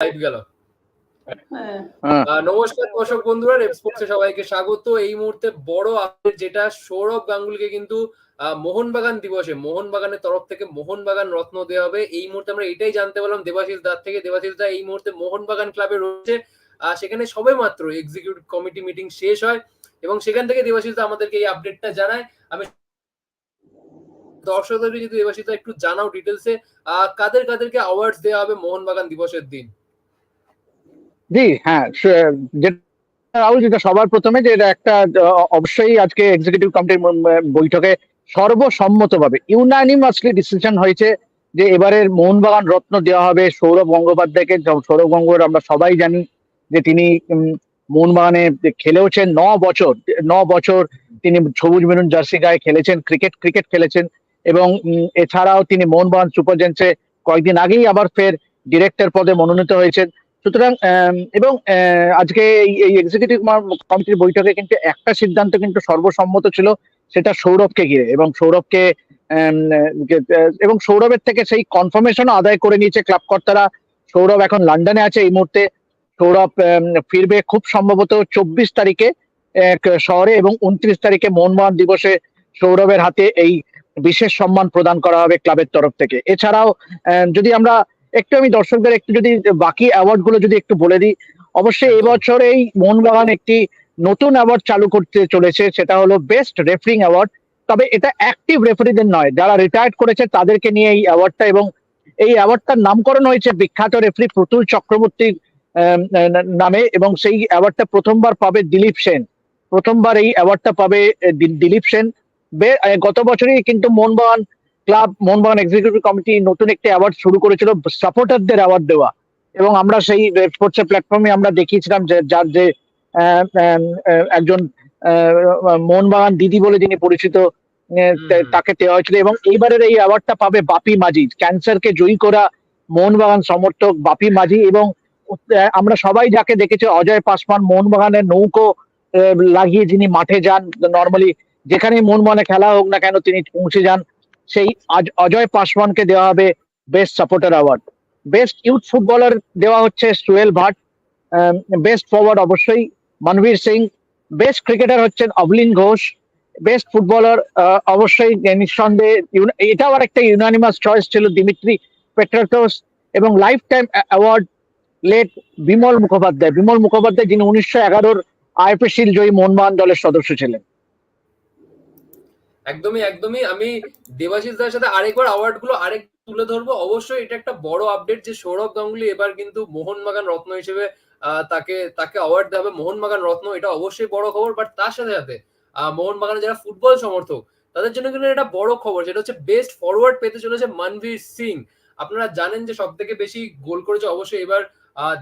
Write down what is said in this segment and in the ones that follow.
Light গেল। হ্যাঁ। নমস্কার দর্শক বন্ধুরা রেপস্পোর্টসে সবাইকে স্বাগত। এই মুহূর্তে বড় আপডেট যেটা সৌরভ গাঙ্গুলিকে কিন্তু আহ, মোহনবাগান দিবসে মোহনবাগানের তরফ থেকে মোহনবাগান রত্ন দেওয়া হবে। এই মুহূর্তে আমরা এটাই জানতে পারলাম দেবাশিস দার থেকে। দেবাশিস দা এই মুহূর্তে মোহনবাগান ক্লাবে রয়েছে। আহ, সেখানে সবে মাত্র এক্সিকিউটিভ কমিটি মিটিং শেষ হয় এবং সেখান থেকে দেবাশিস দা আমাদেরকে এই আপডেটটা জানায়। আমি দর্শকদেরকে যদি দেবাশিস দা একটু জানাও ডিটেলসে কাদের কাদেরকে অ্যাওয়ার্ডস দেওয়া হবে মোহনবাগান দিবসের দিন? জি হ্যাঁ রাহুল, যেটা সবার প্রথমে যে এটা একটা অবশ্যই আজকে এক্সিকিউটিভ কমিটির বৈঠকে সর্বসম্মতভাবে ইউনানিমাসলি ডিসিশন হয়েছে যে এবারের মোহনবাগান রত্ন দেওয়া হবে সৌরভ গঙ্গোপাধ্যায়কে। সৌরভ গঙ্গোর আমরা সবাই জানি যে তিনি মোহনবাগানে খেলেওছেন ন বছর ন বছর তিনি সবুজ মেরুন জার্সি গায়ে খেলেছেন, ক্রিকেট ক্রিকেট খেলেছেন এবং এছাড়াও তিনি মোহনবাগান সুপার জেন্সে কয়েকদিন আগেই আবার ফের ডিরেক্টর পদে মনোনীত হয়েছেন। সুতরাং এবং আজকে এই- এক্সিকিউটিভ কমিটির বৈঠকে কিন্তু একটা সিদ্ধান্ত কিন্তু সর্বসম্মত ছিল, সেটা সৌরভকে ঘিরে এবং সৌরভকে এবং সৌরভের থেকে সেই কনফার্মেশনও আদায় করে নিয়েছে ক্লাব কর্তারা। সৌরভ এখন লন্ডনে আছে এই মুহূর্তে। সৌরভ ফিরবে খুব সম্ভবত চব্বিশ তারিখে শহরে এবং উনত্রিশ তারিখে মোহনবাগান দিবসে সৌরভের হাতে এই বিশেষ সম্মান প্রদান করা হবে ক্লাবের তরফ থেকে। এছাড়াও যদি আমরা একটু আমি দর্শকদের একটু যদি বাকি অ্যাওয়ার্ডগুলো যদি একটু বলে দিই, অবশ্যই এবছর এই মোহনবাগান একটি নতুন অ্যাওয়ার্ড চালু করতে চলেছে, সেটা হলো বেস্ট রেফারিং অ্যাওয়ার্ড তবে এটা অ্যাক্টিভ রেফারিদের নয়, যারা রিটায়ার্ড করেছে তাদেরকে নিয়ে এই অ্যাওয়ার্ডটা এবং এই অ্যাওয়ার্ডটার নামকরণ হয়েছে বিখ্যাত রেফারি প্রতুল চক্রবর্তীর নামে এবং সেই অ্যাওয়ার্ডটা প্রথমবার পাবে দিলীপ সেন। প্রথমবার এই অ্যাওয়ার্ডটা পাবে দিলীপ সেন। গত বছরই কিন্তু Mohun Bagan club Mohun Bagan executive committee নতুন একটি অ্যাওয়ার্ড শুরু করেছিল সাপোর্টারদের অ্যাওয়ার্ড দেওয়া। এবং আমরা সেই স্পোর্টস প্ল্যাটফর্মে আমরা দেখিয়েছিলাম যে যার যে একজন মোহনবাগান দিদি বলে যিনি পরিচিত। তাকে দেওয়া হয়েছিল। এবং এইবারের এই অ্যাওয়ার্ডটা পাবে বাপি মাঝি ক্যান্সারকে জয়ী করা মোহনবাগান সমর্থক বাপি মাঝি এবং আমরা সবাই যাকে দেখেছি অজয় পাসওয়ান মোহনবাগানের নৌকো লাগিয়ে যিনি মাঠে যান নর্মালি যেখানেই মোহনবাগানে খেলা হোক না কেন তিনি পৌঁছে যান। সেই অজয় পাসওয়ানকে দেওয়া হবে best supporter award best youth footballer দেওয়া হচ্ছে সুয়েল ভাট। বেস্ট ফরওয়ার্ড অবশ্যই মনবীর সিং। বেস্ট ক্রিকেটার হচ্ছেন অবলিন ঘোষ। বেস্ট ফুটবলার অবশ্যই নিঃসন্দেহে এটাও আর একটা ইউনানিমাস চয়েস ছিল দিমিত্রি পেট্রাটোস এবং lifetime award late Bimal Mukhopadhyay. Bimal Mukhopadhyay যিনি উনিশশো এগারোর শিল জয়ী মোহনবাগান দলের সদস্য ছিলেন। একদমই একদমই। আমি দেবাশিস দার সাথে আরেকবার অ্যাওয়ার্ডগুলো আরেক তুলে ধরবো। অবশ্যই এটা একটা বড় আপডেট যে সৌরভ গাঙ্গুলি এবার কিন্তু মোহনবাগান রত্ন হিসেবে তাকে তাকে অ্যাওয়ার্ড দেওয়া হবে। মোহনবাগান রত্ন, এটা অবশ্যই বড় খবর। বাট তার সাথে সাথে মোহনবাগানের যারা ফুটবল সমর্থক, তাদের জন্য কিন্তু এটা বড় খবর। সেটা হচ্ছে বেস্ট ফরওয়ার্ড পেতে চলেছে মনভীর সিং। আপনারা জানেন যে সব থেকে বেশি গোল করেছে অবশ্যই এবার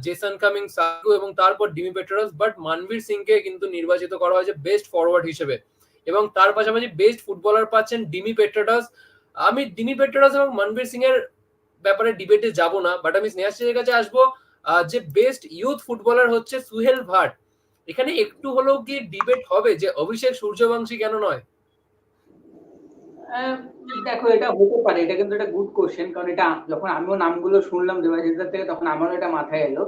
জেসন কামিং সাকু এবং তারপর ডিমি পেট্রোস। বাট মানভীর সিংকে কিন্তু নির্বাচিত করা হয়েছে বেস্ট ফরওয়ার্ড হিসেবে। এবং তার পাশাপাশি বেস্ট ফুটবলার পাচ্ছেন ডিমি পেট্রাটাস আমি ডিমি পেট্রাটাস এবং মনবীর সিং এর ব্যাপারে ডিবেটে যাব না বাট আমি স্নেহাশিসের কাছে আসব যে বেস্ট ইউথ ফুটবলার হচ্ছে সুহেল ভাট। এখানে একটু হলেও কি ডিবেট হবে যে অভিষেক সূর্যবংশী কেন নয়? দেখো, এটা হতে পারে, এটা কিন্তু একটা গুড কোশ্চেন কারণ এটা যখন আমিও নামগুলো শুনলাম দেবাশিসদার থেকে, তখন আমারও এটা মাথায় এলো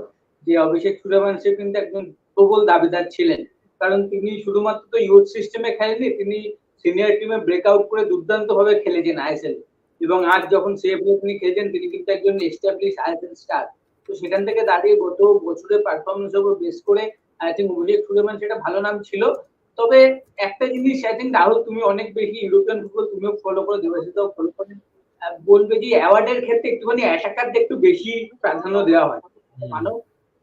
যে অভিষেক সূর্যবংশী কিন্তু একজন প্রবল দাবিদার ছিলেন। কারণ তিনি শুধুমাত্র তো ইউথ সিস্টেমে খেলেননি তিনি সিনিয়র টিমে ব্রেকআউট করে দুর্দান্ত ভাবে খেলেছেন আইএসএল এবং আজ যখন সেফলে তিনি খেলছেন তিনি কিন্তু একজন এস্টাবলিশ আইএসএল স্টার তো সেখান থেকে দাঁড়িয়ে গত বছরের পারফরমেন্স উপর বেস করে আই থিঙ্ক অভিষেক সূর্যবংশী একটা ভালো নাম ছিল। তবে একটা জিনিস আই থিঙ্ক রাহুল তুমি অনেক বেশি ইউরোপিয়ান ফুটবল তুমিও ফলো করো দেবাশিসও ফলো করো। বলবে যে অ্যাওয়ার্ডের ক্ষেত্রে একটুখানি অ্যাটাকারদের একটু বেশি প্রাধান্য দেওয়া হয়। মানো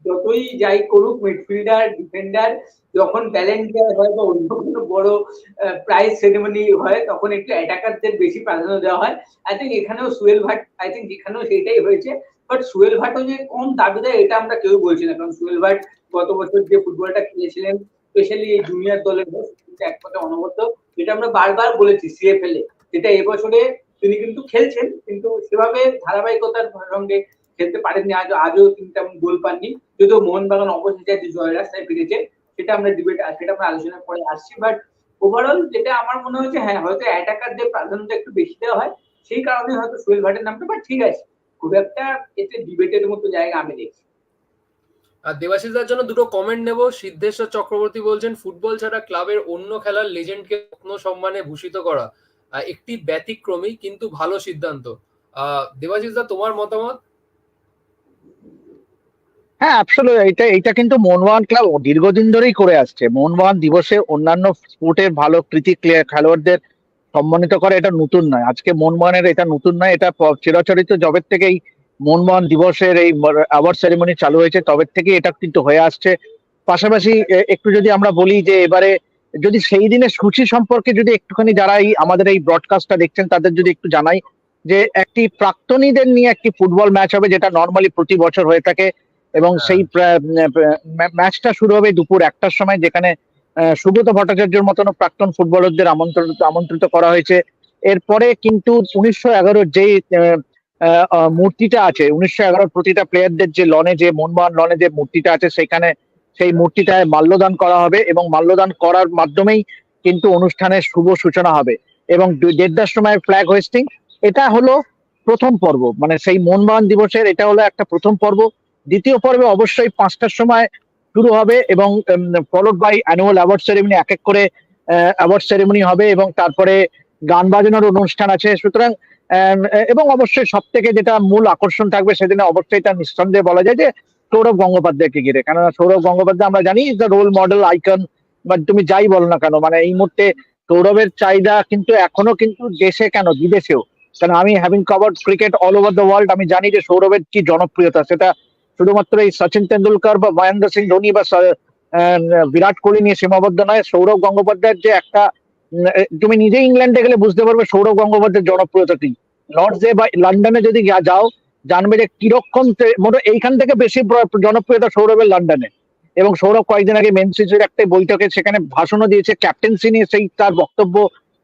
যতই যাই করুক মিডফিল্ডার ডিফেন্ডার যখন ট্যালেন্ট হয় বা অন্য কোনো বড় প্রাইজ সেরেমনি হয়, তখন একটু অ্যাটাকারদের বেশি প্রাধান্য দেওয়া হয়। আই থিঙ্ক এখানেও সুয়েল ভাট আই থিঙ্ক এখানেও সেটাই হয়েছে। বাট সুয়েল ভাটও যে কম দেয়, এটা আমরা কেউ বলছি না। কারণ সুয়েল ভাট গত বছর যে ফুটবলটা খেলেছিলেন স্পেশালি এই জুনিয়র দলের এক কথা অনবদ্য যেটা আমরা বারবার বলেছি সিএফএল এ। যেটা এবছরে তিনি কিন্তু খেলছেন, কিন্তু সেভাবে ধারাবাহিকতার সঙ্গে খেলতে পারেননি। আজ আজও তিনি তেমন গোল পাননি। যদিও মোহনবাগান অবশেষে যে জয় রাস্তায় ফিরেছে সেটা আমরা ডিবেট সেটা আমরা আলোচনা করে আসছি। বাট ওভারঅল যেটা আমার মনে হচ্ছে হ্যাঁ হয়তো অ্যাটাকারদের প্রাধান্যটা একটু বেশি দেওয়া হয়, সেই কারণে হয়তো সোহেল ভাটের নামটা বাট ঠিক আছে, খুব একটা এতে ডিবেটের মতো জায়গা আমি দেখছি আর দেবাশিসদার জন্য দুটো কমেন্ট নেব। সিদ্ধেশ্বর চক্রবর্তী বলছেন ফুটবল ছাড়া ক্লাবের অন্য খেলার লেজেন্ডকে রত্ন সম্মানে ভূষিত করা একটি ব্যতিক্রমী কিন্তু ভালো সিদ্ধান্ত। দেবাশিসদা, তোমার মতামত? হ্যাঁ অ্যাবসলিউট এটা এটা কিন্তু মোহনবাগান ক্লাব দীর্ঘদিন ধরেই করে আসছে। মোহনবাগান দিবসে অন্যান্য স্পোর্টের ভালো কৃতি খেলোয়াড়দের সম্মানিত করে এটা নতুন নয়। আজকে মোহনবাগানের এটা নতুন নয়, এটা চিরাচরিত জবের থেকেই মোহনবাগান দিবসের এই অ্যাওয়ার্ড সেরেমনি চালু হয়েছে, তবে থেকে এটা কিন্তু হয়ে আসছে। পাশাপাশি একটু যদি আমরা বলি যে এবারে যদি সেই দিনের সূচি সম্পর্কে যদি একটুখানি যারা এই আমাদের এই ব্রডকাস্টটা দেখছেন, তাদের যদি একটু জানাই যে একটি প্রাক্তনীদের নিয়ে একটি ফুটবল ম্যাচ হবে, যেটা নর্মালি প্রতি বছর হয়ে থাকে। এবং হ্যাঁ। সেই ম্যাচটা শুরু হবে দুপুর একটার সময় যেখানে সুব্রত ভট্টাচার্যের মতন প্রাক্তন ফুটবলারদের আমন্ত্রিত আমন্ত্রিত করা হয়েছে। এরপরে কিন্তু উনিশশো এগারোর আহ, মূর্তিটা আছে উনিশশো এগারোর প্রতিটা প্লেয়ারদের যে লনে যে মনমোহন লনে যে মূর্তিটা আছে সেখানে সেই মূর্তিটায় মাল্যদান করা হবে এবং মাল্যদান করার মাধ্যমেই কিন্তু অনুষ্ঠানের শুভ সূচনা হবে এবং দেড়টার সময় ফ্ল্যাগ হোয়েস্টিং এটা হলো প্রথম পর্ব মানে সেই মোহনবাগান দিবসের এটা হলো একটা প্রথম পর্ব। দ্বিতীয় পর্বে অবশ্যই পাঁচটার সময় শুরু হবে এবং followed by annual award ceremony এক এক করে অ্যাওয়ার্ড সেরেমনি হবে এবং তারপরে গান বাজানোর অনুষ্ঠান আছে। সুতরাং এবং অবশ্যই সব থেকে যেটা মূল আকর্ষণ থাকবে সেদিনে অবশ্যই তার নিঃসন্দেহে বলা যায় যে সৌরভ গঙ্গোপাধ্যায়কে ঘিরে। কেননা সৌরভ গঙ্গোপাধ্যায় আমরা জানি দ্য রোল মডেল আইকন বা তুমি যাই বলো না কেন মানে এই মুহূর্তে সৌরভের চাহিদা কিন্তু এখনও কিন্তু দেশে কেন, বিদেশেও। কারণ আমি having covered cricket all over the world আমি জানি যে সৌরভের কি জনপ্রিয়তা, সেটা শুধুমাত্র এই সচিন তেন্ডুলকর বা মহেন্দ্র সিং ধোনি বা বিরাট কোহলি নিয়ে সীমাবদ্ধ নয়, সৌরভ গঙ্গোপাধ্যায়ের যে একটা তুমি নিজে ইংল্যান্ডে গেলে বুঝতে পারবে সৌরভ গঙ্গোপাধ্যায়ের জনপ্রিয়তা কি। লর্ডসে বা লন্ডনে যদি যাও, জানবে যে কীরকম মোট এইখান থেকে বেশি জনপ্রিয়তা সৌরভের লন্ডনে এবং সৌরভ কয়েকদিন আগে মেনসিসির একটা বৈঠকে সেখানে ভাষণও দিয়েছে ক্যাপ্টেন্সি নিয়ে সেই তার বক্তব্য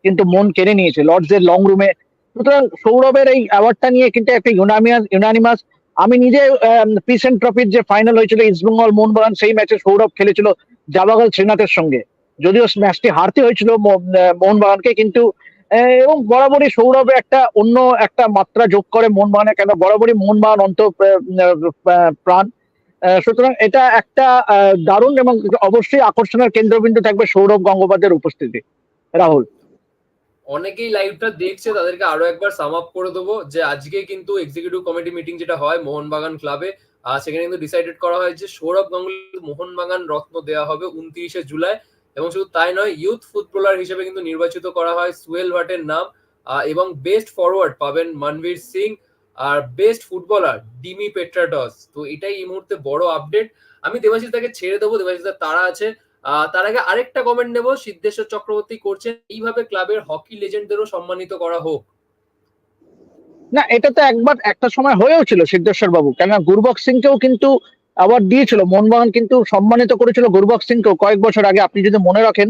কিন্তু মন কেড়ে নিয়েছে। লর্ডসের লং রুমে সুতরাং সৌরভের এই অ্যাওয়ার্ডটা নিয়ে কিন্তু একটা ইউনামিয়াস ইউনানিমাস আমি নিজে পিস এন্ড ট্রফির যে ফাইনাল হয়েছিল ইস্টবেঙ্গল মোহনবাগান সেই ম্যাচে সৌরভ খেলেছিল জাবাগল শ্রীনাথের সঙ্গে। যদিও ম্যাচটি হারতে হয়েছিল মোহনবাগানকে কিন্তু এবং বরাবরই সৌরভে একটা অন্য একটা মাত্রা যোগ করে মোহনবাগানে কেন বরাবরই মোহনবাগান অন্ত প্রাণ। সুতরাং এটা একটা দারুণ এবং অবশ্যই আকর্ষণের কেন্দ্রবিন্দু থাকবে সৌরভ গঙ্গোপাধ্যায়ের উপস্থিতি। রাহুল। অনেকেই লাইভটা দেখছে, তাদেরকে আরও একবার সাম আপ করে দেবো যে আজকে কিন্তু এক্সিকিউটিভ কমিটি মিটিং যেটা হয় মোহনবাগান ক্লাবে সেখানে কিন্তু ডিসাইডেড করা হয় যে সৌরভ গাঙ্গুলি মোহনবাগান রত্ন দেওয়া হবে উনত্রিশে জুলাই এবং শুধু তাই নয় ইউথ ফুটবলার হিসেবে কিন্তু নির্বাচিত করা হয় সুয়েল ভাটের নাম এবং বেস্ট ফরওয়ার্ড পাবেন মনবীর সিং আর বেস্ট ফুটবলার ডিমি পেট্রাটস। তো এটাই এই মুহূর্তে বড় আপডেট আমি দেবাশিস তাকে ছেড়ে দেবো, দেবাশিস তারা আছে। তার আগে আরেকটা কমেন্ট নেব। সিদ্ধেশ্বর চক্রবর্তী করছেন, এইভাবে ক্লাবের হকি লেজেন্ডদেরও সম্মানিত করা হোক। না, এটা তো একবার একটা সময় হয়েও ছিল সিদ্ধেশ্বর বাবু। কেননা গুরবক সিংকেও কিন্তু অ্যাওয়ার্ড দিয়েছিল মোহনবাগান কিন্তু সম্মানিত করেছিল গুরবক সিংকেও। কয়েক বছর আগে আপনি যদি মনে রাখেন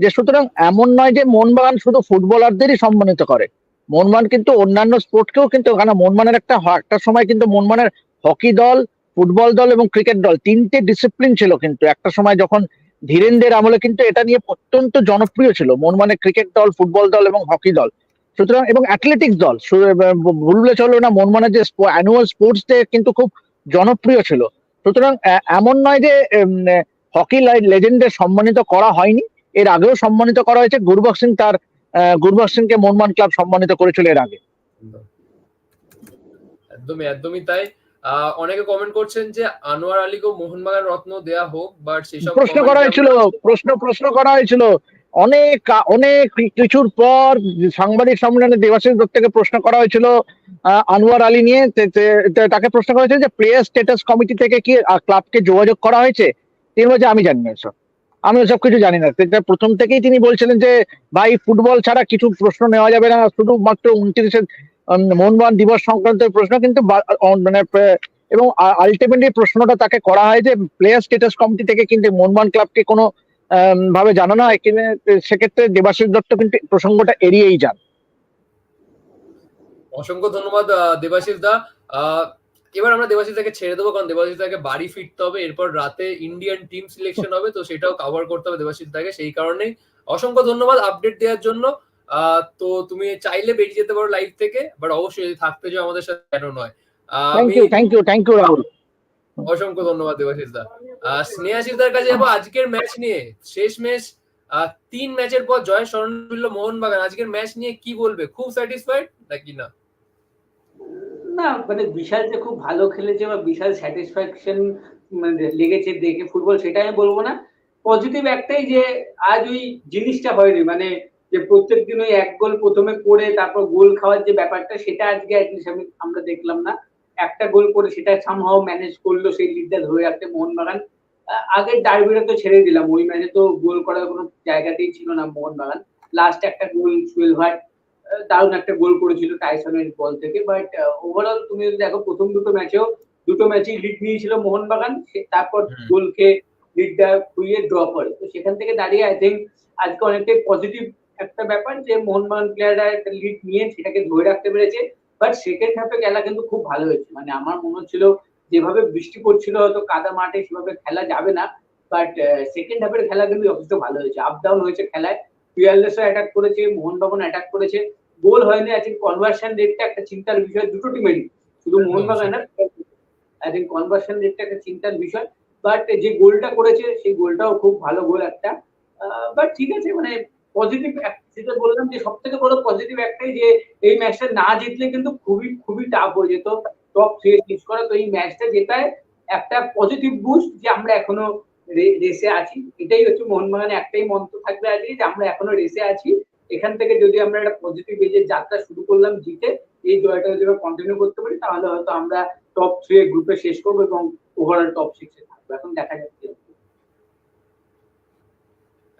যে সুতরাং এমন নয় যে মোহনবাগান শুধু ফুটবলারদেরই সম্মানিত করে। মোহনবাগান কিন্তু অন্যান্য স্পোর্টকেও কিন্তু কেন মোহনবাগানের একটা একটা সময় কিন্তু মোহনবাগানের হকি দল, ফুটবল দল এবং ক্রিকেট দল তিনটে ডিসিপ্লিন ছিল কিন্তু। একটা সময় যখন ধীরেন্দ্রের আমলে কিন্তু এটা নিয়ে অত্যন্ত জনপ্রিয় ছিল। মন মানে ক্রিকেট দল ফুটবল দল এবং হকি দল। সুতরাং এবং অ্যাথলেটিক্স দল। সু- ভুললে চলবে না মোহনবাগানের যে অ্যানুয়াল স্পোর্টস ডে কিন্তু খুব জনপ্রিয় ছিল। সুতরাং এমন নয় যে হকি লেজেন্ডের সম্মানিত করা হয়নি। এর আগেও সম্মানিত করা হয়েছে। গুরবক সিং তার গুরবক সিংকে মোহনবাগান ক্লাব সম্মানিত করেছিল এর আগে। একদমই একদমই তাই। অনেকে কমেন্ট করছেন যে আনোয়ার আলীকেও মোহনবাগান রত্ন দেয়া হোক বাট সেসব প্রশ্ন করা হয়েছিল প্রশ্ন প্রশ্ন করা হয়েছিল। অনেক অনেক কিছুর পর সাংবাদিক সম্মেলনে দেবাশিস দত্তকে প্রশ্ন করা হয়েছিল আনোয়ার আলী নিয়ে। তাকে প্রশ্ন করা হয়েছিল যে প্লেয়ার স্ট্যাটাস কমিটি থেকে কি ক্লাবকে যোগাযোগ করা হয়েছে? তিনি বলছে আমি জানি না এসব। আমি ওসব কিছু জানি না। প্রথম থেকেই তিনি বলছিলেন যে ভাই ফুটবল ছাড়া কিছু প্রশ্ন নেওয়া যাবে না। শুধুমাত্র উনত্রিশে মোহনবাগান দিবস সংক্রান্ত প্রশ্ন কিন্তু মানে এবং আলটিমেটলি প্রশ্নটা তাকে করা হয় যে প্লেয়ার স্টেটাস কমিটি থেকে কিন্তু মোহনবাগান ক্লাবকে কোনো ভাবে জানানো হয় সেক্ষেত্রে দেবাশিস দত্ত কিন্তু প্রসঙ্গটা এড়িয়েই যান। অসংখ্য ধন্যবাদ দেবাশিস দা। এবার আমরা দেবাশিস দাকে ছেড়ে দেবো, কারণ দেবাশিস দাকে বাড়ি ফিরতে হবে, এরপর রাতে ইন্ডিয়ান টিম সিলেকশন হবে, তো সেটাও কভার করতে হবে দেবাশিস দাকে সেই কারণেই। অসংখ্য ধন্যবাদ আপডেট দেওয়ার জন্য। তো তুমি চাইলে বেরিয়ে যেতে পারো লাইভ থেকে বাট অবশ্যই যদি থাকতে চাও আমাদের সাথে কেন নয়। আহ, thank you thank you thank you Rahul অসংখ্য ধন্যবাদ দেবাশিস দা। স্নেহাশিস দার কাছে যাব আজকের ম্যাচ নিয়ে। শেষ ম্যাচ তিন ম্যাচের পর জয় স্মরণ করল মোহনবাগান। আজকের ম্যাচ নিয়ে কি বলবে? খুব স্যাটিসফাইড নাকি না? না মানে বিশাল যে খুব ভালো খেলেছে বা বিশাল স্যাটিসফ্যাকশন লেগেছে দেখে ফুটবল সেটা আমি বলব না। পজিটিভ একটাই যে আজ ওই জিনিসটা হয়নি মানে যে প্রত্যেক দিন ওই এক গোল প্রথমে করে তারপর গোল খাওয়ার যে ব্যাপারটা সেটা আজকে অ্যাটলিস্ট আমি আমরা দেখলাম না। একটা গোল করে সেটা সামহাও ম্যানেজ করল সেই লিডটা ধরে রাখতে মোহনবাগান। আহ, আগের ডার্বিটা তো ছেড়ে দিলাম। ওই ম্যাচে তো গোল করার কোনো জায়গাতেই ছিল না মোহনবাগান। লাস্ট একটা গোল সুয়েল ভাট দারুণ একটা গোল করেছিল টাইসনের বল থেকে। বাট ওভারঅল তুমি যদি দেখো প্রথম দুটো ম্যাচেও দুটো ম্যাচেই লিড নিয়েছিল মোহনবাগান। তারপর। গোলকে লিডটা খুইয়ে ড্র করে। তো সেখান থেকে দাঁড়িয়ে আই থিঙ্ক আজকে অনেকটাই পজিটিভ একটা ব্যাপার যে মোহনবাগান প্লেয়াররা একটা লিড নিয়ে সেটাকে ধরে রাখতে পেরেছে বাট সেকেন্ড হাফে খেলা কিন্তু খুব ভালো হয়েছে। মানে আমার মনে হচ্ছিল যেভাবে বৃষ্টি পড়ছিল হয়তো কাদা মাঠে সেভাবে খেলা যাবে না বাট সেকেন্ড হাফের খেলা কিন্তু যথেষ্ট ভালো হয়েছে। আপ ডাউন হয়েছে খেলায়। পিয়ারলেসও অ্যাটাক করেছে মোহনবাগান অ্যাটাক করেছে। গোল হয়নি আই থিঙ্ক কনভার্সন রেটটা একটা চিন্তার বিষয়। দুটো টিমেরই শুধু মোহনবাগান না আই থিঙ্ক কনভার্সন রেটটা একটা চিন্তার বিষয়। বাট যে গোলটা করেছে সেই গোলটাও খুব ভালো গোল একটা। বাট ঠিক আছে মানে পজিটিভ যেটা বললাম যে সব থেকে বড় পজিটিভ একটাই যে এই ম্যাচটা না জিতলে কিন্তু খুবই খুবই টাফ হয়ে যেত। টপ থ্রি ফিক্স করা। তো এই ম্যাচটা জেতায় একটা পজিটিভ বুস্ট যে আমরা এখনও রেসে আছি। এটাই হচ্ছে মোহনবাগানে একটাই মন্ত্র থাকবে আজকে যে আমরা এখনও রেসে আছি। এখান থেকে যদি আমরা একটা পজিটিভ যে যাত্রা শুরু করলাম জিতে, এই জয়টা যদি আমরা কন্টিনিউ করতে পারি, তাহলে হয়তো আমরা টপ থ্রি গ্রুপে শেষ করব এবং ওভারঅল টপ সিক্সে থাকব। এখন দেখা যাচ্ছে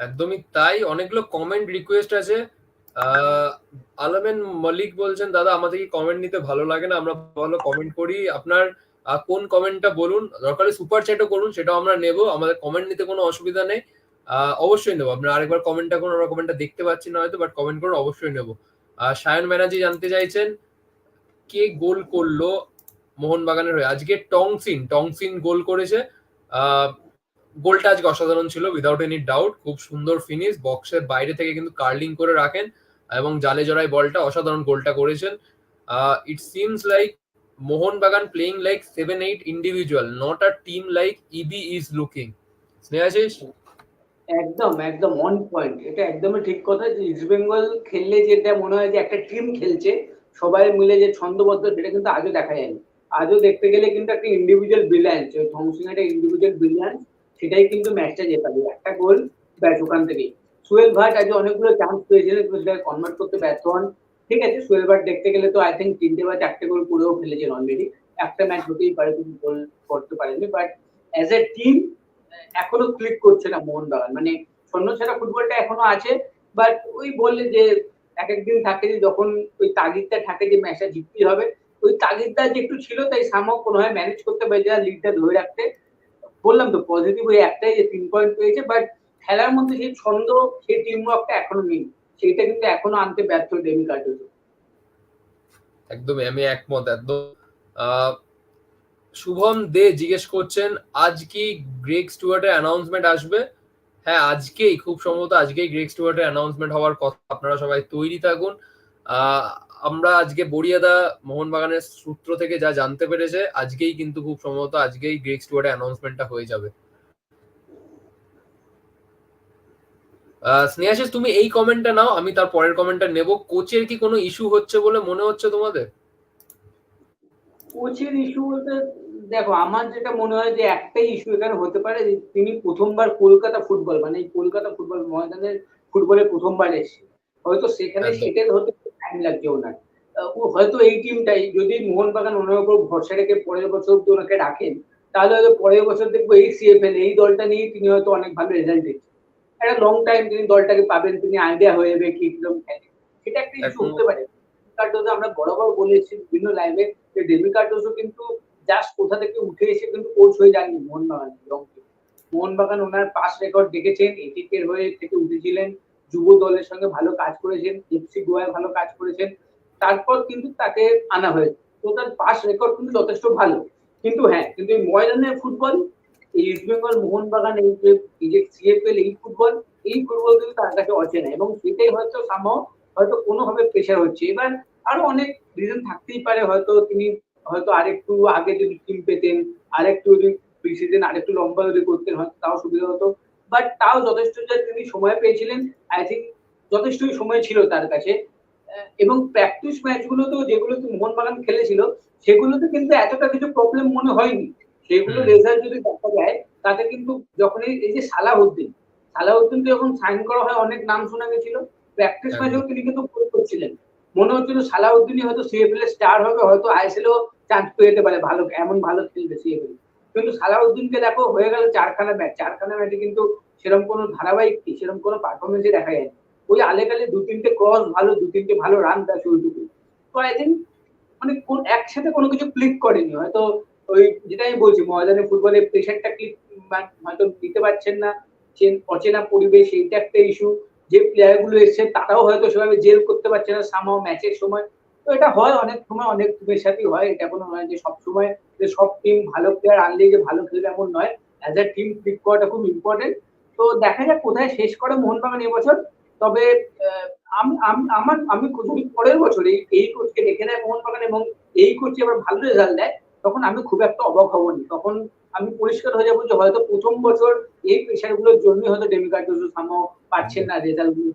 একদমই তাই। অনেকগুলো কমেন্ট রিকোয়েস্ট আছে। আলমেন মলিক বলছেন, দাদা, আমাদের কি কমেন্ট নিতে ভালো লাগে না? আমরা ভালো কমেন্ট করি। আপনার কোন কমেন্টটা বলুন? দরকারে সুপার চ্যাটও করুন, সেটাও আমরা নেব। আমাদের কমেন্ট নিতে কোনো অসুবিধা নেই। অবশ্যই নেব। আপনার আরেকবার কমেন্টটা আমরা কমেন্টটা দেখতে পাচ্ছি না হয়তো বাট কমেন্ট করুন, অবশ্যই নেব। সায়ন ব্যানার্জি জানতে চাইছেন, কে গোল করল মোহনবাগানের হয়ে? আজকে টংসিন টংসিন গোল করেছে। গোলটা আজকে অসাধারণ ছিল উইদাউট এনি ডাউট খুব সুন্দর ফিনিশ বক্সের বাইরে থেকে কিন্তু কার্লিং করে রাখেন এবং জালে জড়াই বলটা, অসাধারণ গোলটা করেছেন। It seems like Mohun Bagan playing like seven eight individual not a team like EB is looking Snehasish একদম একদম অন পয়েন্ট এটা একদমই ঠিক কথা যে ইস্ট বেঙ্গল খেললে যেটা মনে হয় যে একটা টিম খেলছে, সবাই মিলে যে ছন্দবদ্ধ, সেটা কিন্তু আজও দেখা যায়নি। আজও দেখতে গেলে কিন্তু একটা ইন্ডিভিজুয়াল ব্রিলিয়ান্স থমসিং একটা ইন্ডিভিজুয়াল ব্রিলিয়ান্স সেটাই কিন্তু ম্যাচটা জেতাবে একটা গোল ব্যাস ওখান থেকেই। সুয়েল ভাট আজ অনেকগুলো চান্স পেয়েছিলেন কিন্তু কনভার্ট করতে ব্যর্থ হন। ঠিক আছে সুয়েল ভাট দেখতে গেলে তো আই থিঙ্ক তিনটে বা চারটে গোল করেও ফেলেছেন অলরেডি একটা ম্যাচ হতেই পারে তুমি গোল করতে পারেনি বাট অ্যাজ এ টিম এখনও ক্লিক করছে না মোহনবাগান। মানে শূন্য ছাড়া ফুটবলটা এখনও আছে বাট ওই বললে যে এক একদিন থাকে যে যখন ওই তাগিদটা থাকে যে ম্যাচটা জিততেই হবে, ওই তাগিদটা যে একটু ছিল, তাই সামক কোনোভাবে ম্যানেজ করতে পারে যারা লিগটা ধরে রাখতে। বললাম তো পজিটিভ ওই একটাই যে তিন পয়েন্ট পেয়েছে বাট খেলার মধ্যে যে ছন্দ, সেই টিম ওয়ার্কটা এখনও নেই। সেইটা কিন্তু এখনও আনতে ব্যর্থ ডেমি কার্ডোজো একদমই, আমি একমত, একদম। শুভম দে জিজ্ঞেস করছেন, আজ কি গ্রেক স্টুয়ার্টের অ্যানাউন্সমেন্ট আসবে? হ্যাঁ আজকেই, খুব সম্ভবত আজকেই গ্রেক স্টুয়ার্টের অ্যানাউন্সমেন্ট হওয়ার কথা। আপনারা সবাই তৈরি থাকুন। আমরা আজকে বড়িয়াদা মোহনবাগানের সূত্র থেকে যা জানতে পেরেছে আজকেই কিন্তু খুব সম্ভবত আজকেই গ্রেক স্টুয়ার্টের অ্যানাউন্সমেন্টটা হয়ে যাবে। স্নেহাশিস তুমি এই কমেন্টটা নাও আমি তার পরের কমেন্টটা নেব। কোচের কি কোনো ইস্যু হচ্ছে বলে মনে হচ্ছে তোমাদের? কোচের ইস্যু বলতে দেখো আমার যেটা মনে হয় যে একটাই ইস্যু এখানে হতে পারে যে তিনি প্রথমবার কলকাতা ফুটবল মানে এই কলকাতা ফুটবল ময়দানের ফুটবলে প্রথমবার এসেছে হয়তো সেখানে। সেটেল হতে ওনার ও হয়তো এই টিমটাই যদি মোহনবাগান ওনার উপর ভরসা রেখে পরের বছর অব্দি ওনাকে রাখেন তাহলে হয়তো পরের বছর দেখব এই সিএফএল এই দলটা নিয়ে তিনি হয়তো অনেক ভালো রেজাল্ট দিচ্ছেন। একটা লং টাইম তিনি দলটাকে পাবেন তিনি আইডিয়া হয়ে যাবে কি কীরকম খেলে। সেটা একটা ইস্যু হতে পারে। কার্ডোজো আমরা বরাবর বলেছি বিভিন্ন লাইভে যে ডেমি কার্ডোজো কিন্তু জাস্ট কোথা থেকে উঠে এসে কিন্তু কোচ হয়ে যাননি মোহনবাগান রংপুর মোহনবাগান ওনার পাস রেকর্ড দেখেছেন এটিকের হয়ে থেকে উঠেছিলেন। যুব দলের সঙ্গে ভালো কাজ করেছেন এফসি গোয়ায় ভালো কাজ করেছেন। তারপর কিন্তু তাকে আনা হয়েছে। তো তার পাস রেকর্ড কিন্তু যথেষ্ট ভালো। কিন্তু হ্যাঁ কিন্তু এই ময়দানের ফুটবল, এই ইস্ট বেঙ্গল মোহনবাগান, এই যে এই যে সিএফএল এই ফুটবল এই ফুটবল কিন্তু তার কাছে অচেনা। এবং সেটাই হয়তো সামহ হয়তো কোনোভাবে প্রেশার হচ্ছে। এবার আরও অনেক রিজন থাকতেই পারে। হয়তো তিনি হয়তো আরেকটু আগে যদি টিম পেতেন, আরেকটু যদি প্রিসিজন আরেকটু লম্বা যদি করতেন, হয়তো তাও সুবিধা হতো। বাট তাও যথেষ্ট যে তিনি সময় পেয়েছিলেন আই থিঙ্ক যথেষ্টই সময় ছিল তার কাছে। এবং প্র্যাকটিস ম্যাচগুলোতেও যেগুলোতে মোহনবাগান খেলেছিল সেগুলোতে কিন্তু এতটা কিছু প্রবলেম মনে হয়নি। সেগুলো রেজাল্ট যদি দেখা যায় তাতে কিন্তু যখন এই যে সালাহউদ্দিন সালাহউদ্দিনকে যখন সাইন করা হয় অনেক নাম শোনা গেছিল। প্র্যাকটিস ম্যাচেও তিনি কিন্তু গোল করছিলেন। মনে হচ্ছিল সালাহউদ্দিনই হয়তো সিএফএল এর স্টার হবে হয়তো আইএসএল চান্স পেয়ে যেতে পারে ভালো এমন ভালো খেলবে সিএফএল কিন্তু সালাহউদ্দিনকে দেখো হয়ে গেল চারখানা ম্যাচ চারখানা ম্যাচে কিন্তু সেরকম কোনো ধারাবাহিক সেরকম কোনো পারফরমেন্সই দেখা যায় ওই আলেকালে দু তিনটে ক্রস ভালো, দু তিনটে ভালো রান তার শুরুটুকু তো আই থিঙ্ক মানে কোন একসাথে কোনো কিছু ক্লিক করেনি। হয়তো ওই যেটা আমি বলছি, ময়দানে ফুটবলে প্রেশারটা ক্লিক হয়তো দিতে পারছেন না চেন- অচেনা পরিবেশ, এইটা একটা ইস্যু যে প্লেয়ারগুলো এসছে, তারাও হয়তো সেভাবে জেল করতে পারছে না সামাও ম্যাচের সময়। তো এটা হয় অনেক সময়, অনেক টিমের সাথেই হয়। এটা কোনো নয় যে সব সময় যে সব টিম ভালো প্লেয়ার আনলেই যে ভালো খেলবে এমন নয়। অ্যাজ এ টিম ক্লিক করাটা খুব ইম্পর্টেন্ট তো দেখা যাক কোথায় শেষ করে মোহনবাগান এবছর। তবে আমার, আমি যদি পরের বছর এই কোচকে রেখে নেয় মোহনবাগান এবং এই কোচে আবার ভালো রেজাল্ট দেয় তখন আমি খুব একটা অবাক হব না। তখন আমি পরিষ্কার হয়ে যাব যে হয়তো প্রথম বছর এই প্রেশারগুলোর জন্যই হয়তো ডেমিকার্টোসও সামো পাচ্ছেন না রেজাল্টগুলো।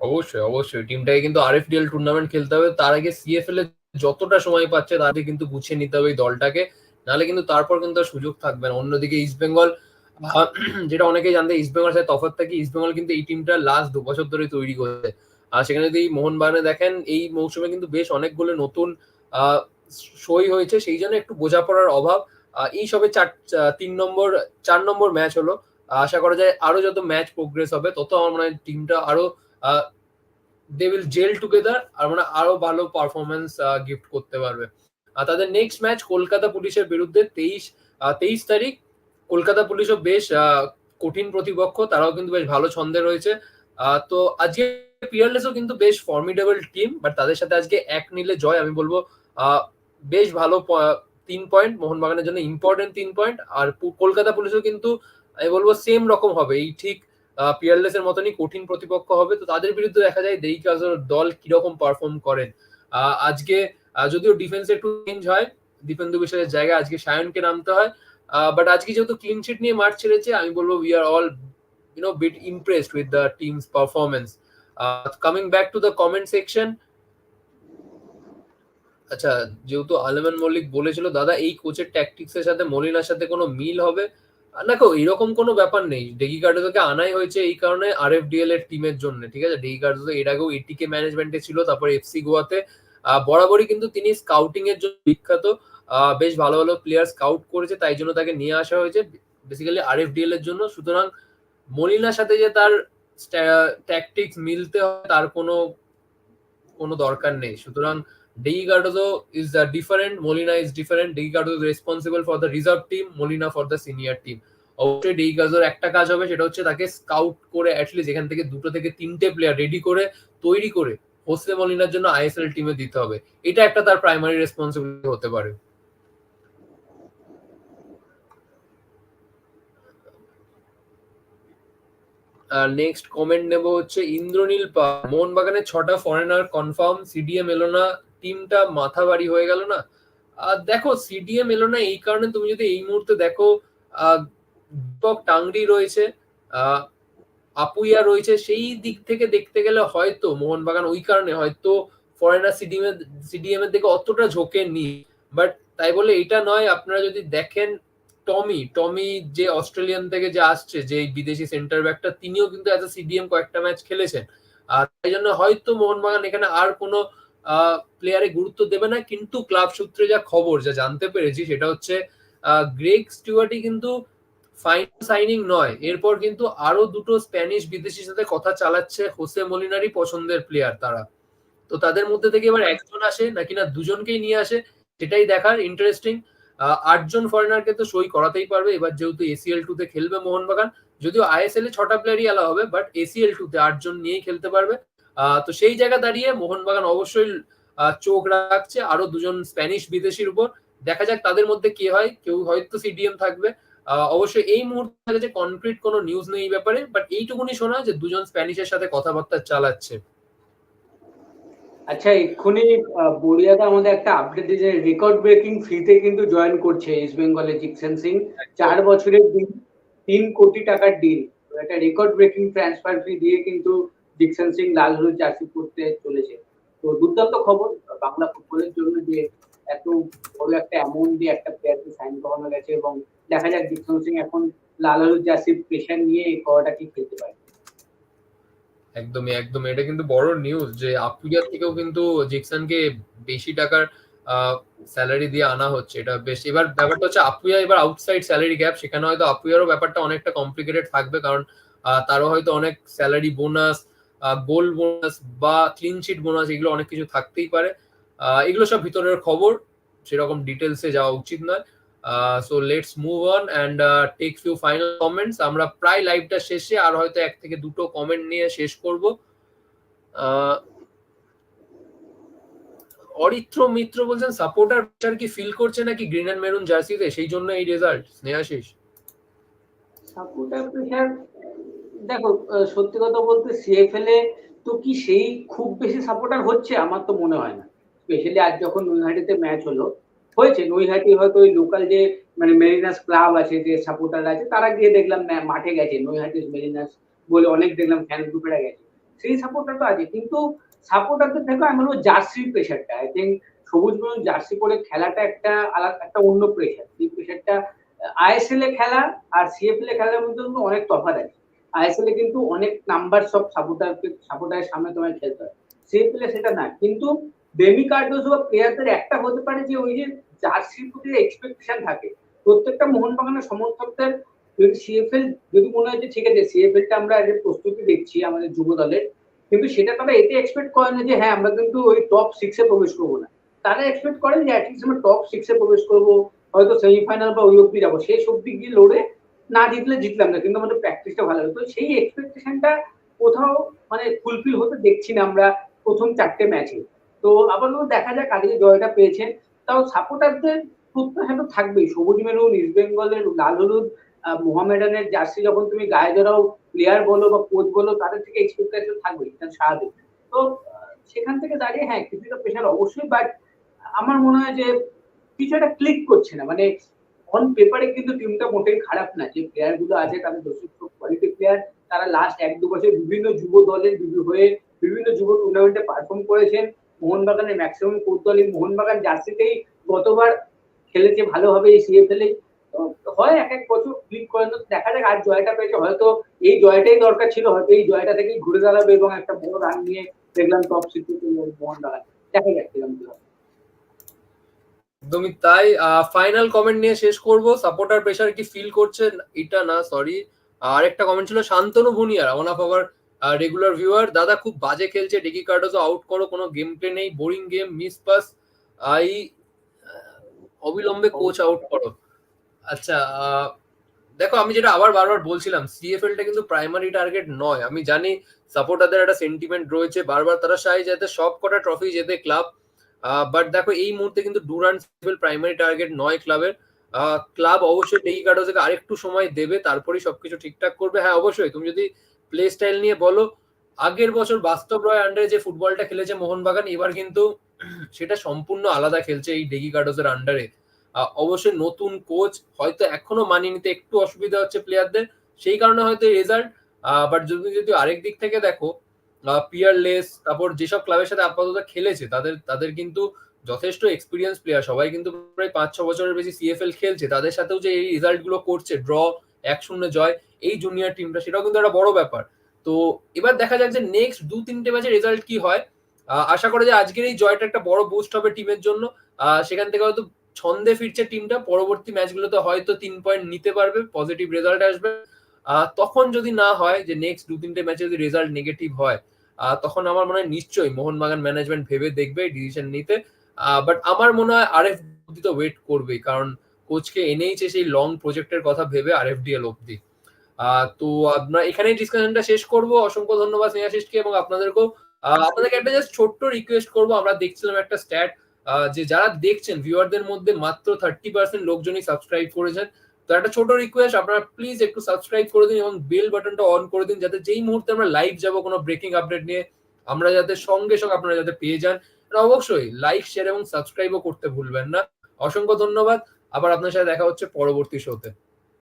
অবশ্যই অবশ্যই। টিমটাকে কিন্তু আরএফডিএল টুর্নামেন্ট খেলতে হবে। তার আগে সিএফএল এ যতটা সময় পাচ্ছে তাদের কিন্তু গুছিয়ে নিতে হবে এই দলটাকে। নাহলে কিন্তু তারপর কিন্তু সুযোগ থাকবে না। অন্যদিকে ইস্ট বেঙ্গল যেটা অনেকেই জানতে ইস্ট বেঙ্গল সাথে তফাৎ থাকে ইস্ট বেঙ্গল কিন্তু এই টিমটা লাস্ট দু বছর ধরে তৈরি করছে। আর সেখানে যদি মোহনবাগানে দেখেন, এই মৌসুমে কিন্তু বেশ অনেকগুলো নতুন সই হয়েছে। সেই জন্য একটু বোঝাপড়ার অভাব। এই সবে চার তিন নম্বর, চার নম্বর ম্যাচ হলো। আশা করা যায় আরও যত ম্যাচ প্রোগ্রেস হবে, তত আমার মনে টিমটা আরও দে উইল জেল টুগেদার আর মানে আরও ভালো পারফরমেন্স গিফট করতে পারবে। আর তাদের নেক্সট ম্যাচ কলকাতা পুলিশের বিরুদ্ধে তেইশ তেইশ তারিখ কলকাতা পুলিশও বেশ কঠিন প্রতিপক্ষ, তারাও কিন্তু বেশ ভালো ছন্দে রয়েছে। তো আজকে পিয়ারলেসও কিন্তু বেশ ফর্মিডেবল টিম বাট তাদের সাথে আজকে এক নিলে জয়, আমি বলব বেশ ভালো তিন পয়েন্ট মোহনবাগানের জন্য ইম্পর্টেন্ট তিন পয়েন্ট আর কলকাতা পুলিশও কিন্তু, আমি বলব সেম রকম হবে। এই ঠিক পিয়ারলেস এর মতনই কঠিন প্রতিপক্ষ হবে। তো তাদের বিরুদ্ধে দেখা যায় দেই কাজের দল কীরকম পারফর্ম করেন। আজকে যদিও ডিফেন্স একটু চেঞ্জ হয়, দীপেন্দু বিশ্বাসের জায়গায় আজকে সায়নকে নামতে হয় বাট আজকে যেহেতু ক্লিন শিট নিয়ে মাঠ ছেড়েছে আমি বলব we are all know bit impressed with the team's performance. uh, coming back to the comment section আচ্ছা যেহেতু আলমান মল্লিক বলেছিল দাদা এই কোচের ট্যাকটিক্স এর সাথে মলিনার সাথে কোনো মিল হবে? দেখো এরকম কোনো ব্যাপার নেই। ডেগি কার্ডোকে আনাই হয়েছে এই কারণে আর এফ ডিএল এর টিমের জন্য ঠিক আছে? ডেগি কার্ডো এর আগেও এটিকে ম্যানেজমেন্টে ছিল তারপর এফসি গোয়াতে বরাবরই কিন্তু তিনি স্কাউটিং এর জন্য বিখ্যাত। বেশ ভালো ভালো প্লেয়ার স্কাউট করেছে, তাই জন্য তাকে নিয়ে আসা হয়েছে। বেসিক্যালি আর এফ এর জন্য। সুতরাং মলিনার সাথে যে তার ট্যাকটিক্স মিলতে হয়, তার কোনো কোনো দরকার নেই। সুতরাং Degi Cardozo is the different Molina is different Degi Cardozo responsible for the reserve team Molina for the senior team অবশ্যই ডেই গার্ডোর একটা কাজ হবে, সেটা হচ্ছে তাকে স্কাউট করে অ্যাটলিস্ট এখান থেকে দুটো থেকে তিনটে প্লেয়ার রেডি করে, তৈরি করে হোসলে মলিনার জন্য আইএসএল টিমে দিতে হবে। এটা একটা তার প্রাইমারি রেসপন্সিবিলিটি হতে পারে। নেক্সট কমেন্ট নেব হচ্ছে ইন্দ্রনীল পা। মোহনবাগানের ছটা ফরেনার কনফার্ম সিডিএম এলো না টিমটা মাথা বাড়ি হয়ে গেল না। আর দেখো সিডিএম এলো না এই কারণে তুমি যদি এই মুহূর্তে দেখো দীপক টাংরি রয়েছে আপুইয়া রয়েছে, সেই দিক থেকে দেখতে গেলে হয়তো মোহনবাগান ওই কারণে হয়তো ফরেনার সিডিএম সিডিএম এর দিকে অতটা ঝোঁকেননি। বাট তাই বলে এটা নয়, আপনারা যদি দেখেন টমি টমি যে অস্ট্রেলিয়ান থেকে যে আসছে, যে বিদেশি সেন্টার ব্যাকটা তিনিও কিন্তু অ্যাজ এ সিডিএম কয়েকটা ম্যাচ খেলেছেন। আর তাই জন্য হয়তো মোহনবাগান এখানে আর কোনো প্লেয়ারে গুরুত্ব দেবে না, কিন্তু ক্লাব সূত্রে যা খবর, যা জানতে পেরেছি, সেটা হচ্ছে গ্রেগ স্টুয়ার্টই কিন্তু ফাইনাল সাইনিং নয়। এরপর কিন্তু আরও দুটো স্প্যানিশ বিদেশির সাথে কথা চালাচ্ছে হোসে মলিনারই পছন্দের প্লেয়ার তারা। তো তাদের মধ্যে থেকে এবার একজন আসে, নাকি না দুজনকেই নিয়ে আসে, সেটাই দেখার ইন্টারেস্টিং আটজন ফরেনারকে তো সই করাতেই পারবে। এবার যেহেতু এসিএল টু তে খেলবে মোহনবাগান, যদিও আইএসএল এ ছটা প্লেয়ারই এলা হবে বাট এসিএল টু তে আটজন নিয়েই খেলতে পারবে। তো সেই জায়গা দাঁড়িয়ে মোহনবাগান অবশ্যই চোখ রাখছে আরও দুজন স্প্যানিশ বিদেশির উপর। দেখা যাক তাদের মধ্যে কে হয়, কেউ হয়তো সিডিএম থাকবে। অবশ্যই এই মুহূর্তে যে কনক্রিট কোনো নিউজ নেই ব্যাপারে বাট এইটুকুনি শোনা যে দুজন স্প্যানিশের সাথে কথাবার্তা চালাচ্ছে। আচ্ছা এক্ষুনি বড়িয়াদা আমাদের একটা আপডেট দিয়েছে রেকর্ড ব্রেকিং ফিতে কিন্তু জয়েন করছে ইস্ট বেঙ্গলে জিকসেন সিং চার বছরের ডিল তিন কোটি টাকার ডিল একটা রেকর্ড ব্রেকিং ট্রান্সফার ফি দিয়ে কিন্তু জিকসেন সিং লাল হলুদ জার্সি করতে চলেছে। তো দুর্দান্ত খবর বাংলা ফুটবলের জন্য যে এত বড় একটা অ্যামাউন্ট দিয়ে একটা প্লেয়ারকে সাইন করানো গেছে এবং দেখা যাক জিকসন সিং এখন লাল হলুদ জার্সির প্রেশার নিয়ে এই করাটা কি খেলতে পারে। একদমই একদমই। এটা কিন্তু বড় নিউজ যে আপুজার থেকেও কিন্তু জিকসনকে বেশি টাকার স্যালারি দিয়ে আনা হচ্ছে। এটা বেশ, এবার ব্যাপারটা হচ্ছে আপুয়া এবার আউটসাইড স্যালারি গ্যাপ সেখানে হয়তো আপুয়ারও ব্যাপারটা অনেকটা কমপ্লিকেটেড থাকবে কারণ তারও হয়তো অনেক স্যালারি বোনাস গোল বোনাস বা ক্লিন শিট বোনাস এগুলো অনেক কিছু থাকতেই পারে। এগুলো সব ভিতরের খবর, সেরকম ডিটেলসে যাওয়া উচিত নয়। So let's move on and take few final comments আমরা প্রায় লাইভটা শেষে আর হয়তো এক থেকে দুটো কমেন্ট নিয়ে শেষ করব। অরিত্র মিত্র বলছেন সাপোর্টার প্রেশার কি ফিল করছে নাকি গ্রিন অ্যান্ড মেরুন জার্সিতে? সেই জন্য এই রেজাল্ট স্নেহাশিস সাপোর্টার প্রেশার দেখো সত্যি কথা বলতে সিএফএল এ তো কি সেই খুব বেশি সাপোর্টার হচ্ছে আমার তো মনে হয় না। স্পেশালি আজ যখন নৈহাটিতে ম্যাচ হলো হয়েছে। নৈহাটি হয়তো ওই লোকাল যে মানে মেরিনাস ক্লাব আছে, যে সাপোর্টার আছে, তারা গিয়ে দেখলাম মাঠে গেছে। নৈহাটি মেরিনাস বলে অনেক দেখলাম ফ্যান গ্রুপেরা গেছে। সেই সাপোর্টার তো আছে, কিন্তু সাপোর্টারদের থেকে আমি বলব জার্সির প্রেশারটা আই থিঙ্ক সবুজ বরং জার্সি পরে খেলাটা একটা আলাদা, একটা অন্য প্রেশার সেই প্রেশারটা আইএসএল এ খেলা আর সিএফএল এ খেলার মধ্যে কিন্তু অনেক তফাৎ আছে। আইএসএল এ কিন্তু অনেক নাম্বার সব সাপোর্টার সাপোর্টারের সামনে তোমায় খেলতে হয়। সিএফএল এ সেটা না, কিন্তু ডেমি কার্ডোস বা প্লেয়ারদের একটা হতে পারে যে ওই যে জার্সির প্রতি এক্সপেকটেশন থাকে। প্রত্যেকটা মোহনবাগানের সমর্থকদের যদি সিএফএল যদি মনে হয় যে ঠিক আছে সিএফএল টা আমরা এর প্রস্তুতি দেখছি আমাদের যুব দলের, কিন্তু সেটা তারা এতে এক্সপেক্ট করে না যে হ্যাঁ আমরা কিন্তু ওই টপ সিক্সে প্রবেশ করব না। তারা এক্সপেক্ট করে যে অ্যাটলিস্ট আমরা টপ সিক্সে প্রবেশ করব, হয়তো সেমিফাইনাল বা ওই অব্দি যাব। সেই অব্দি গিয়ে লড়ে না জিতলে জিতলাম না, কিন্তু আমাদের প্র্যাকটিসটা ভালো হতো সেই এক্সপেকটেশনটা কোথাও মানে ফুলফিল হতে দেখছি না আমরা প্রথম চারটে ম্যাচে তো আবার দেখা যাক আজকে জয়টা পেয়েছেন, তাও সাপোর্টারদের প্রত্যাশা তো থাকবেই। সবুজ মেরুন ইস্ট বেঙ্গলের লাল হলুদ মোহামেডানের জার্সি যখন তুমি গায়ে ধরাও প্লেয়ার বলো বা কোচ বলো, তাদের থেকে এক্সপেকটেশন থাকবেই স্বাভাবিক। তো সেখান থেকে দাঁড়িয়ে হ্যাঁ কিছুটা প্রেশার অবশ্যই বাট আমার মনে হয় যে কিছু একটা ক্লিক করছে না। মানে অন পেপারে কিন্তু টিমটা মোটেই খারাপ না। যে প্লেয়ারগুলো আছে, তাদের যথেষ্ট কোয়ালিটি প্লেয়ার তারা লাস্ট এক দু বছর বিভিন্ন যুব দলের হয়ে বিভিন্ন যুব টুর্নামেন্টে পারফর্ম করেছেন। মোহনবাগানের ম্যাক্সিমাম কোচ দল মোহনবাগান জার্সিতেই গতবার খেলেছে ভালোভাবে এই সিএফএল এ হয় এক এক বছর ক্লিক করে তো দেখা যাক আজ জয়টা পেয়েছে। হয়তো এই জয়টাই দরকার ছিল, হয়তো এই জয়টা থেকেই ঘুরে দাঁড়াবে এবং একটা বড় রান নিয়ে দেখলাম টপ সিক্সে মোহনবাগান। দেখা যাক কীরকম কি একদমই তাই। ফাইনাল কমেন্ট নিয়ে শেষ করব। সাপোর্টার প্রেশার কি ফিল করছে এটা না সরি আর একটা কমেন্ট ছিল, Shantanu ভুনিয়ার one of our regular viewer দাদা খুব বাজে খেলছে। ডেকি কার্ডোজও আউট করো, কোনো গেম প্লে নেই boring game miss pass I অবিলম্বে কোচ আউট করো। আচ্ছা দেখো, আমি যেটা আবার বারবার বলছিলাম সিএফএলটা কিন্তু প্রাইমারি টার্গেট নয়। আমি জানি সাপোর্টারদের একটা সেন্টিমেন্ট রয়েছে, বারবার তারা চায় যাতে সব কটা ট্রফি যেতে ক্লাব বাট দেখো, এই মুহূর্তে কিন্তু ডুরান্ট লেভেল প্রাইমারি টার্গেট নয় ক্লাবের ক্লাব অবশ্যই টেকি কার্ডোজকে আরেকটু সময় দেবে, তারপরেই সবকিছু ঠিকঠাক করবে। হ্যাঁ অবশ্যই, তুমি যদি প্লে স্টাইল নিয়ে বলো। আগের বছর বাস্তব রয় আন্ডারে যে ফুটবলটা খেলেছে মোহনবাগান, এবার কিন্তু সেটা সম্পূর্ণ আলাদা খেলছে এই ডেকি কার্ডোজের আন্ডারে অবশ্যই নতুন কোচ হয়তো এখনও মানিয়ে নিতে একটু অসুবিধা হচ্ছে প্লেয়ারদের সেই কারণে হয়তো রেজাল্ট বাট যদি যদি আরেক দিক থেকে দেখো পিয়ারলেস তারপর যেসব ক্লাবের সাথে আপাতত খেলেছে, তাদের তাদের কিন্তু যথেষ্ট এক্সপিরিয়েন্স প্লেয়ার সবাই কিন্তু প্রায় পাঁচ ছ বছরের বেশি সিএফএল খেলছে, তাদের সাথেও যে এই রেজাল্টগুলো করছে ড্র এক শূন্য জয় এই জুনিয়র টিমটা সেটাও কিন্তু একটা বড় ব্যাপার। তো এবার দেখা যাক যে নেক্সট দু তিনটে ম্যাচের রেজাল্ট কি হয়। আশা করে যে আজকের এই জয়টা একটা বড় বুস্ট হবে টিমের জন্য। সেখান থেকে হয়তো ছন্দে ফিরছে টিমটা পরবর্তী ম্যাচগুলোতে হয়তো তিন পয়েন্ট নিতে পারবে পজিটিভ রেজাল্ট আসবে। তখন যদি না হয় যে নেক্সট দু তিনটে ম্যাচে যদি রেজাল্ট নেগেটিভ হয় তখন আমার মনে হয় নিশ্চয়ই মোহনবাগান ম্যানেজমেন্ট ভেবে দেখবে ডিসিশন নিতে। বাট আমার মনে হয় আর এফ অব্দি তো ওয়েট করবেই কারণ কোচকে এনেইছে সেই লং প্রজেক্টের কথা ভেবে আর এফ ডিএল অব্দি আহ, তো আমরা এখানেই ডিসকাশনটা শেষ করব। অসংখ্য ধন্যবাদ স্নেহাশিসকে এবং আপনাদেরকেও। আপনাদেরকে একটা জাস্ট ছোট্ট রিকোয়েস্ট করব। আমরা দেখছিলাম একটা স্ট্যাট যে যারা দেখছেন ভিউয়ারদের মধ্যে মাত্র থার্টি পার্সেন্ট লোকজনই সাবস্ক্রাইব করেছেন। তো একটা ছোট রিকোয়েস্ট আপনারা প্লিজ একটু সাবস্ক্রাইব করে দিন এবং বেল বাটনটা অন করে দিন যাতে যেই মুহূর্তে আমরা লাইভ যাব কোনো ব্রেকিং আপডেট নিয়ে, আমরা যাতে সঙ্গে সঙ্গে আপনারা যাতে পেয়ে যান। অবশ্যই লাইক শেয়ার এবং সাবস্ক্রাইবও করতে ভুলবেন না। অসংখ্য ধন্যবাদ। আবার আপনার সাথে দেখা হচ্ছে পরবর্তী শোতে